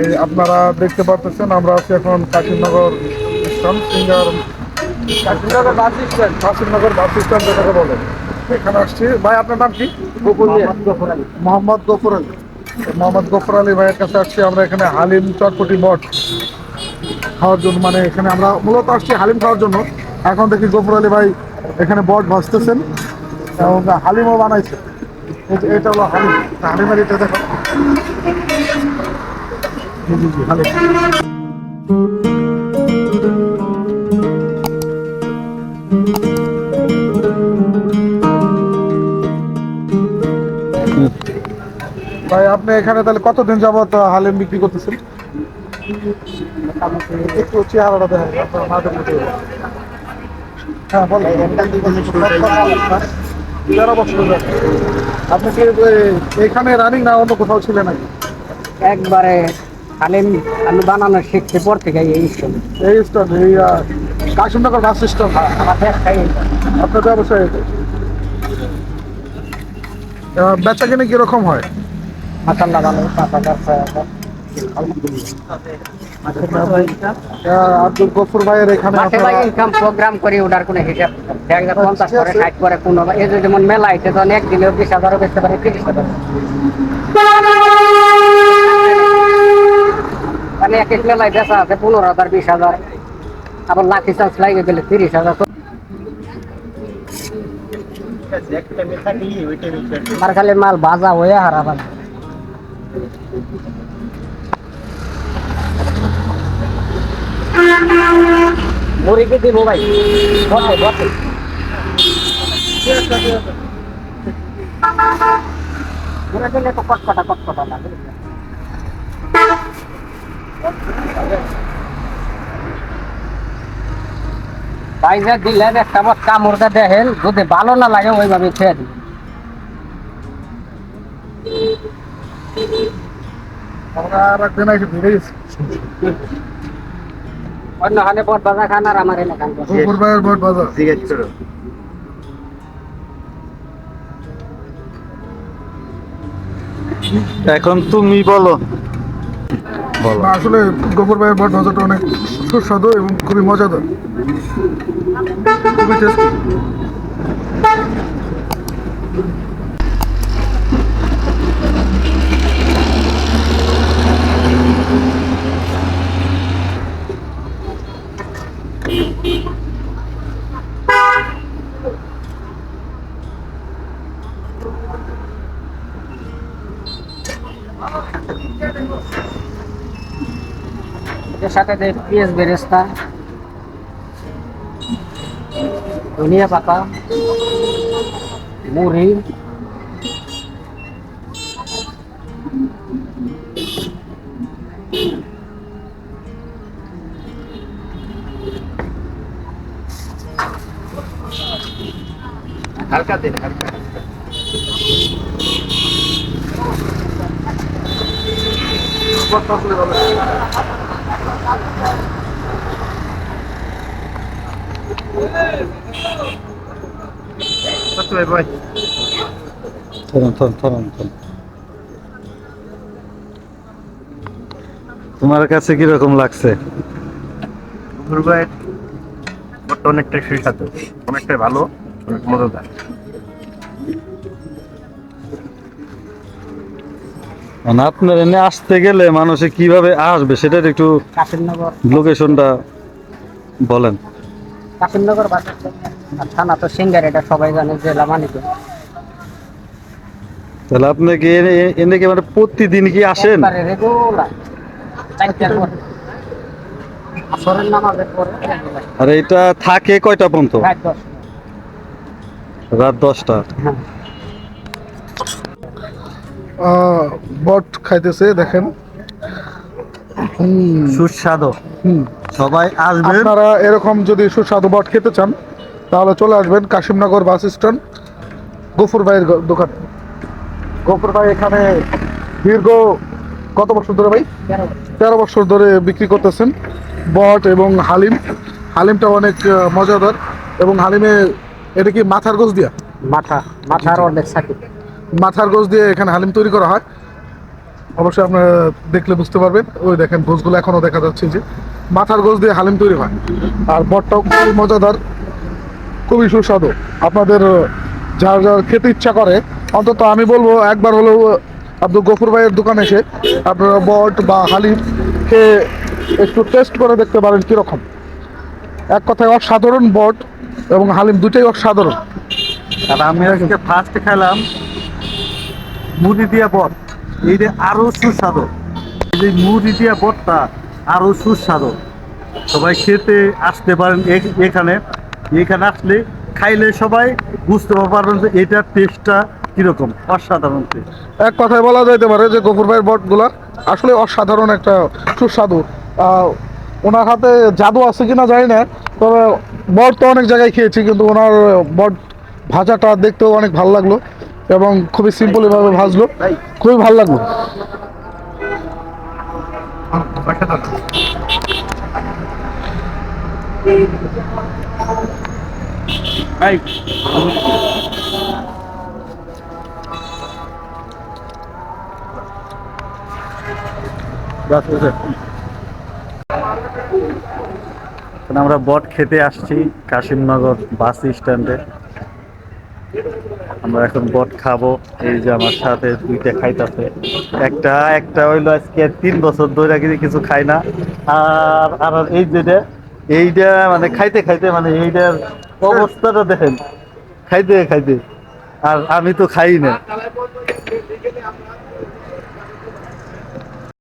এই আপনারা দেখতে পাচ্ছেন আমরা আছি এখন Kashimnagar station singer Kashimnagar bus stand. Kashimnagar bus stand যেটাকে বলে। এখানে আসছি। ভাই আপনার নাম কি? মোহাম্মদ গফর আলী। মোহাম্মদ গফর আলী। ভাইয়ের কাছে আসছি। আমরা এখানে হালিম চটপটি বট খাওয়ার জন্য মানে এখানে আমরা মূলত আসছি হালিম খাওয়ার জন্য। এখন দেখি গফর আলী ভাই এখানে বট ভাজতেছেন এবং হালিমও বানাইছে। এটা হলো হালিম। হালিমের এটা দেখো। ভাই, আপনি এখানে তাহলে কতদিন যাবত হালিম বিক্রি করতেছেন? একটু হ্যাঁ আপনি কি এখানে রানিং না অন্য কোথাও ছিলেন নাকি? একবারে আমি বানানো শিখতে পর থেকে এই সময় এই স্ট্যান্ড এই কাশিমনগর বাস ব্যবসায় এটা। বেচা কিনে কীরকম হয়? মাসাল্লাহ ভালো আব্দুল গফুর ভাইয়ের এখানে মাসে ভাই আপনারা ইনকাম প্রোগ্রাম করি ওটার কোনো হিসাব নেই। পঞ্চাশ করে ষাট করে পনেরো এই যেমন মেলা আইতে তখন বিশ হাজারও বেচতে পারে তিরিশ হাজার এক মেলায় বেচা আছে পনেরো হাজার, বিশ হাজার। আবার লাখি চান্স লাগে গেলে তিরিশ হাজার। আমার খালি মাল ভাজা হয়ে হারাবার মুড়িকে দিব ভাই? বসে বসে মুড়ে দিলে তো কটকটা কটকটা লাগে। ভাই যে দিলেন একটা আমার কামড়টা দেখেন যদি ভালো না লাগে ওইভাবে খেয়ে বট বাজা খান আর আমার এখন তুমি বলো। আসলে গফুর ভাইয়ের বট ভাজাটা অনেক সুস্বাদু এবং খুবই মজাদার। খুবই টেস্টি এর সাথে যে পেঁয়াজ বেরেস্তা ধনিয়া পাতা মুড়ি হালকা দিন হালকা। থরন থরন থরন থরন। তোমার কাছে কীরকম লাগছে? বটটা অনেকটাই সুস্বাদু। অনেকটাই ভালো অনেক মজাদার। মানে আপনার এনে আসতে গেলে মানুষে কীভাবে আসবে সেটার একটু লোকেশনটা বলেন। কাশিমনগর বাজার আর থানা তো সিঙ্গার এটা সবাই জানে জেলা মানিক। তাহলে আপনি কি এনে- কি মানে প্রতিদিন কি আসেন। আর এটা থাকে কয়টা পর্যন্ত? রাত দশটা। হ্যাঁ। আহ, বট খাইতেছে দেখেন। হুম, সুস্বাদু। হুম। সবাই আসবেন। আপনারা এরকম যদি সুস্বাদু বট খেতে চান তাহলে চলে আসবেন কাশিমনগর বাস স্ট্যান্ড গফুর ভাইয়ের দোকান। গফুর ভাই এখানে দীর্ঘ কত বছর ধরে ভাই? তেরো বছর। ধরে বিক্রি করতেছেন বট এবং হালিম। হালিমটা অনেক মজাদার। এবং হালিমে এটা কি মাথার গোস দিয়া? মাথা মাথার অনেক সাকি মাথার গোস দিয়ে এখানে হালিম তৈরি করা হয়। অবশ্যই আপনারা দেখলে বুঝতে পারবেন। ওই দেখেন গোছগুলো এখনও দেখা যাচ্ছে যে মাথার গোছ দিয়ে হালিম তৈরি হয়। আর বটটাও খুবই মজাদার, খুবই সুস্বাদু। আপনাদের, যার যার খেতে ইচ্ছা করে, অন্তত আমি বলব একবার হলেও আব্দুল গফুর ভাইয়ের দোকানে এসে আপনারা বট বা হালিম খেয়ে একটু টেস্ট করে দেখতে পারেন কীরকম। এক কথায় অসাধারণ বট এবং হালিম দুটোই অসাধারণ। আর আমি আজকে ফার্স্ট খেলাম মুড়ি দিয়া বট। এইটা আরও সুস্বাদু। যে মুড়ি দিয়া বটটা আরও সুস্বাদু। সবাই খেতে আসতে পারেন এখানে। এখানে আসলে খাইলে সবাই বুঝতে পারবেন যে এটার টেস্টটা কীরকম, অসাধারণ এক কথায় বলা যাইতে পারে যে গফুর ভাইয়ের বটগুলা আসলে অসাধারণ একটা সুস্বাদু। ওনার হাতে জাদু আছে কিনা জানি না, তবে বট তো অনেক জায়গায় খেয়েছি, কিন্তু ওনার বট ভাজাটা দেখতেও অনেক ভালো লাগল। এবং খুবই সিম্পল ভাবে ভাজলো। খুবই ভালো লাগল। আমরা বট খেতে আসছি কাশিমনগর বাস স্ট্যান্ডে। আমরা এখন বট খাব। এই যে আমার সাথে দুইটা খাইতাছে। একটা একটা হইল আজকে তিন বছর ধরে কিন্তু কিছু খাই না। আর আর এই যেটা এইটা মানে খাইতে খাইতে মানে এইটার অবস্থাটা দেখেন। খাইতে খাইতে। আর আমি তো খাই না।